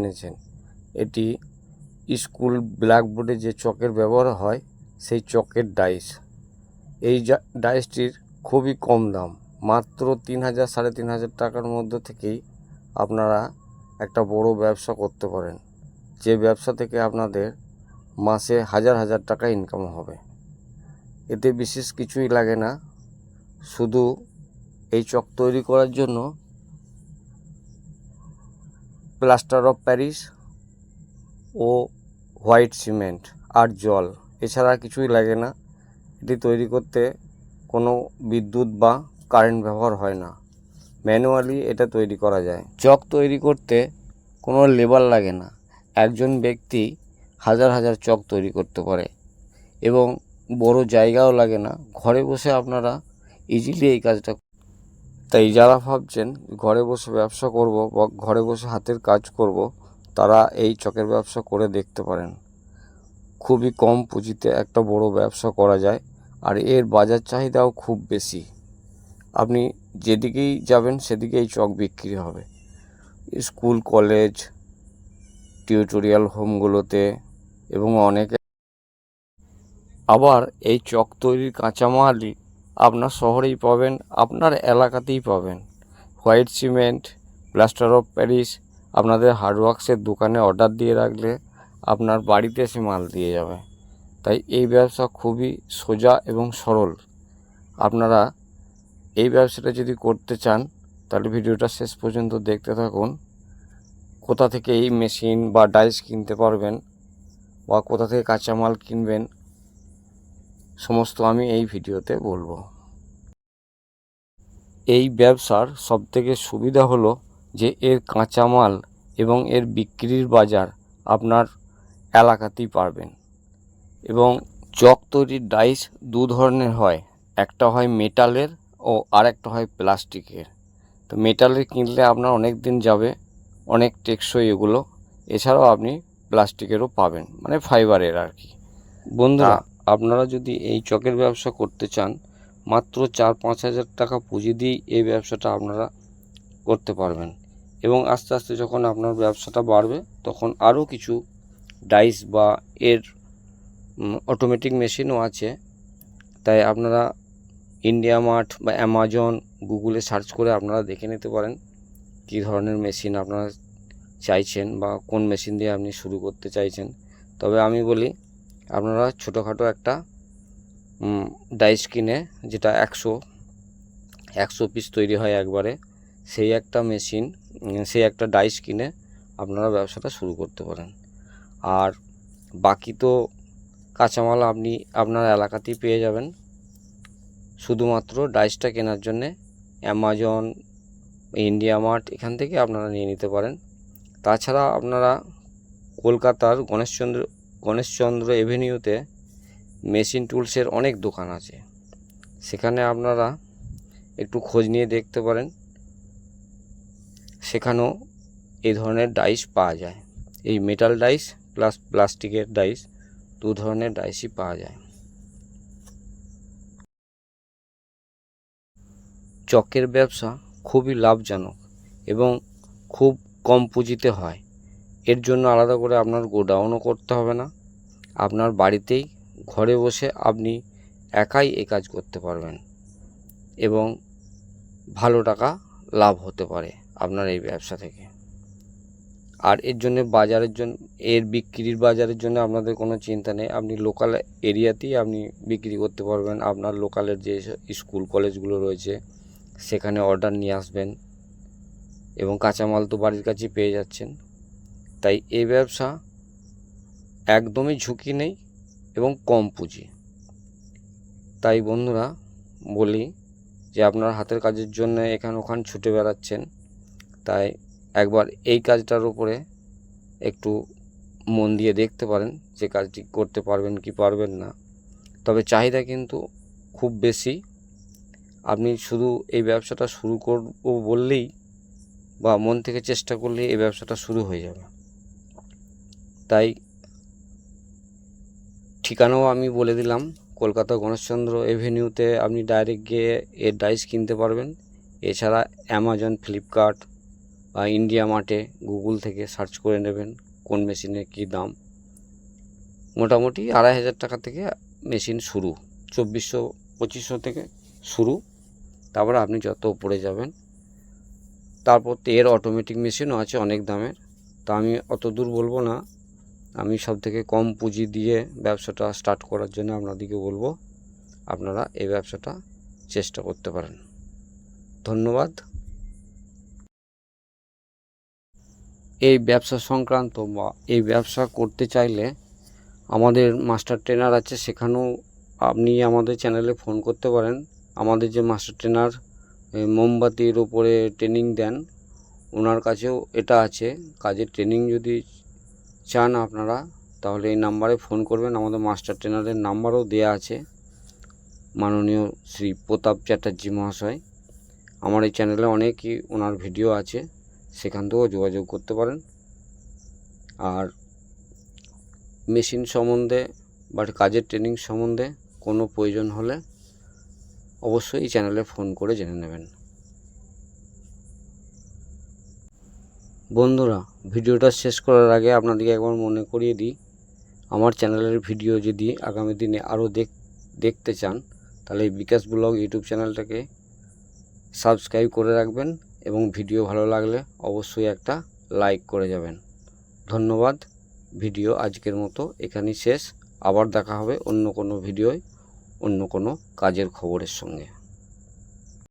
কিনেছেন। এটি স্কুল ব্ল্যাকবোর্ডে যে চকের ব্যবহার হয়, সেই চকের ডাইস। এই ডাইসটির খুবই কম দাম, মাত্র তিন হাজার, সাড়ে তিন হাজার টাকার মধ্যে থেকেই আপনারা একটা বড় ব্যবসা করতে পারেন। যে ব্যবসা থেকে আপনাদের মাসে হাজার হাজার টাকা ইনকাম হবে। এতে বিশেষ কিছুই লাগে না। শুধু এই চক তৈরি করার জন্য প্লাস্টার অফ প্যারিস ও হোয়াইট সিমেন্ট আর জল। এছাড়া কিছুই লাগে না। এটি তৈরি করতে কোনো বিদ্যুৎ বা কারেন্ট ব্যবহার হয় না। ম্যানুয়ালি এটা তৈরি করা যায়। চক তৈরি করতে কোনো লেবার লাগে না। একজন ব্যক্তি হাজার হাজার চক তৈরি করতে পারে এবং বড় জায়গাও লাগে না। ঘরে বসে আপনারা ইজিলি এই কাজটা তাই যারা ভাবছেন ঘরে বসে ব্যবসা করব বা ঘরে বসে হাতের কাজ করব, তারা এই চকের ব্যবসা করে দেখতে পারেন। খুবই কম পুঁজিতে একটা বড় ব্যবসা করা যায় আর এর বাজার চাহিদাও খুব বেশি। আপনি যেদিকেই যাবেন সেদিকেই চক বিক্রি হবে। স্কুল, কলেজ, টিউটোরিয়াল, হোমগুলোতে এবং অনেকে আবার এই চক তৈরির কাঁচামালই আপনার শহরেই পাবেন, আপনার এলাকাতেই পাবেন। White cement, plaster of Paris, আপনাদের হার্ডওয়ার্কসের দোকানে অর্ডার দিয়ে রাখলে আপনার বাড়িতে এসে মাল দিয়ে যাবে। তাই এই ব্যবসা খুবই সোজা এবং সরল। আপনারা এই ব্যবসাটা যদি করতে চান, তাহলে ভিডিওটা শেষ পর্যন্ত দেখতে থাকুন। কোথা থেকে এই মেশিন বা ডাইস কিনতে পারবেন বা কোথা থেকে কাঁচামাল কিনবেন সমস্ত আমি এই ভিডিওতে বলব। এই ব্যবসার সবথেকে সুবিধা হলো যে এর কাঁচামাল এবং এর বিক্রির বাজার আপনার এলাকাতেই পারবেন। এবং চক তৈরির ডাইস দু ধরনের হয়। একটা হয় মেটালের ও আরেকটা হয় প্লাস্টিকের। তো মেটালের কিনলে আপনার অনেক দিন যাবে, অনেক টেকসই এগুলো। এছাড়াও আপনি প্লাস্টিকেরও পাবেন মানে ফাইবারের আর কি। বন্ধুরা আপনারা যদি এই চকের ব্যবসা করতে চান, মাত্র চার পাঁচ হাজার টাকা পুঁজি দিয়েই এই ব্যবসাটা আপনারা করতে পারবেন। এবং আস্তে আস্তে যখন আপনার ব্যবসাটা বাড়বে, তখন আরও কিছু ডাইস বা এর অটোমেটিক মেশিনও আছে। তাই আপনারা ইন্ডিয়া মার্ট বা অ্যামাজন গুগলে সার্চ করে আপনারা দেখে নিতে পারেন কী ধরনের মেশিন আপনারা চাইছেন বা কোন মেশিন দিয়ে আপনি শুরু করতে চাইছেন। তবে আমি বলি আপনারা ছোটোখাটো একটা ডাইস কিনে যেটা একশো একশো পিস তৈরি হয় একবারে, সেই একটা মেশিন সেই একটা ডাইস কিনে আপনারা ব্যবসাটা শুরু করতে পারেন। আর বাকি তো কাঁচামাল আপনি আপনার এলাকাতেই পেয়ে যাবেন। শুধুমাত্র ডাইসটা কেনার জন্যে অ্যামাজন ইন্ডিয়া মার্ট এখান থেকে আপনারা নিয়ে নিতে পারেন। তাছাড়া আপনারা কলকাতার গণেশচন্দ্র গণেশচন্দ্র এভিনিউতে মেশিন টুলসের অনেক দোকান আছে। সেখানে আপনারা একটু খোঁজ নিয়ে দেখতে পারেন। সেখানেও এই ধরনের ডাইস পাওয়া যায়। এই মেটাল ডাইস প্লাস প্লাস্টিকের ডাইস দু ধরনের ডাইসই পাওয়া যায়। চকের ব্যবসা খুবই লাভজনক এবং খুব কম পুঁজিতে হয়। এর জন্য আলাদা করে আপনার গোডাউনও করতে হবে না। আপনার বাড়িতেই ঘরে বসে আপনি একাই এই কাজ করতে পারবেন এবং ভালো টাকা লাভ হতে পারে আপনার এই ব্যবসা থেকে। আর এর জন্য বাজারের জন্য এর বিক্রির বাজারের জন্য আপনাদের কোনো চিন্তা নেই। আপনি লোকাল এরিয়াতেই আপনি বিক্রি করতে পারবেন। আপনার লোকালের যে স্কুল, কলেজগুলো রয়েছে, সেখানে অর্ডার নিয়ে আসবেন এবং কাঁচামাল তো বাড়ির কাছেই পেয়ে যাচ্ছেন। তাই এই ব্যবসা একদমই ঝুঁকি নেই এবং কম পুঁজি। তাই বন্ধুরা, বলি যে আপনার হাতের কাজের জন্য এখান ওখান ছুটে বেড়াচ্ছেন, তাই একবার এই কাজটার উপরে একটু মন দিয়ে দেখতে পারেন যে কাজটি করতে পারবেন কি পারবেন না। তবে চাহিদা কিন্তু খুব বেশি। আপনি শুধু এই ব্যবসাটা শুরু করব বললেই বা মন থেকে চেষ্টা করলেই এই ব্যবসাটা শুরু হয়ে যাবে। তাই ঠিকানাও আমি বলে দিলাম, কলকাতা গণেশচন্দ্র এভিনিউতে আপনি ডাইরেক্ট গিয়ে এর ডাইস কিনতে পারবেন। এছাড়া অ্যামাজন, ফ্লিপকার্ট বা ইন্ডিয়া মার্টে গুগল থেকে সার্চ করে নেবেন কোন মেশিনের কী দাম। মোটামুটি আড়াই হাজার টাকা থেকে মেশিন শুরু, চব্বিশশো, পঁচিশশো থেকে শুরু। তারপরে আপনি যত উপরে যাবেন, তারপর এর অটোমেটিক মেশিনও আছে অনেক দামের। তা আমি অত দূর বলব না। আমি সব থেকে কম পুঁজি দিয়ে ব্যবসাটা স্টার্ট করার জন্য আপনাদেরকে বলব, আপনারা এই ব্যবসাটা চেষ্টা করতে পারেন। ধন্যবাদ। এই ব্যবসা সংক্রান্ত বা এই ব্যবসা করতে চাইলে আমাদের মাস্টার ট্রেনার আছে, সেখানেও আপনি আমাদের চ্যানেলে ফোন করতে পারেন। আমাদের যে মাস্টার ট্রেনার মোমবাতির ওপরে ট্রেনিং দেন, ওনার কাছেও এটা আছে। কাজের ট্রেনিং যদি চান আপনারা, তাহলে এই নাম্বারে ফোন করবেন। আমাদের মাস্টার ট্রেনারের নাম্বারও দেয়া আছে। মাননীয় শ্রী প্রতাপ চ্যাটার্জি মহাশয়। আমার এই চ্যানেলে অনেকই ওনার ভিডিও আছে, সেখান থেকেও যোগাযোগ করতে পারেন। আর মেশিন সম্বন্ধে বা কাজের ট্রেনিং সম্বন্ধে কোনো প্রয়োজন হলে অবশ্যই এই চ্যানেলে ফোন করে জেনে নেবেন। বন্ধুরা ভিডিওটা শেষ করার আগে আপনাদেরকে একবার মনে করিয়ে দিই, আমার চ্যানেলের ভিডিও যদি আগামী দিনে আরও দেখ, দেখতে চান, তাহলে বিকাশ ব্লগ ইউটিউব চ্যানেলটাকে সাবস্ক্রাইব করে রাখবেন এবং ভিডিও ভালো লাগলে অবশ্যই একটা লাইক করে যাবেন। ধন্যবাদ, ভিডিও আজকের মতো এখানেই শেষ, আবার দেখা হবে অন্য কোনো ভিডিওয়, অন্য কোনো কাজের খবরের সঙ্গে।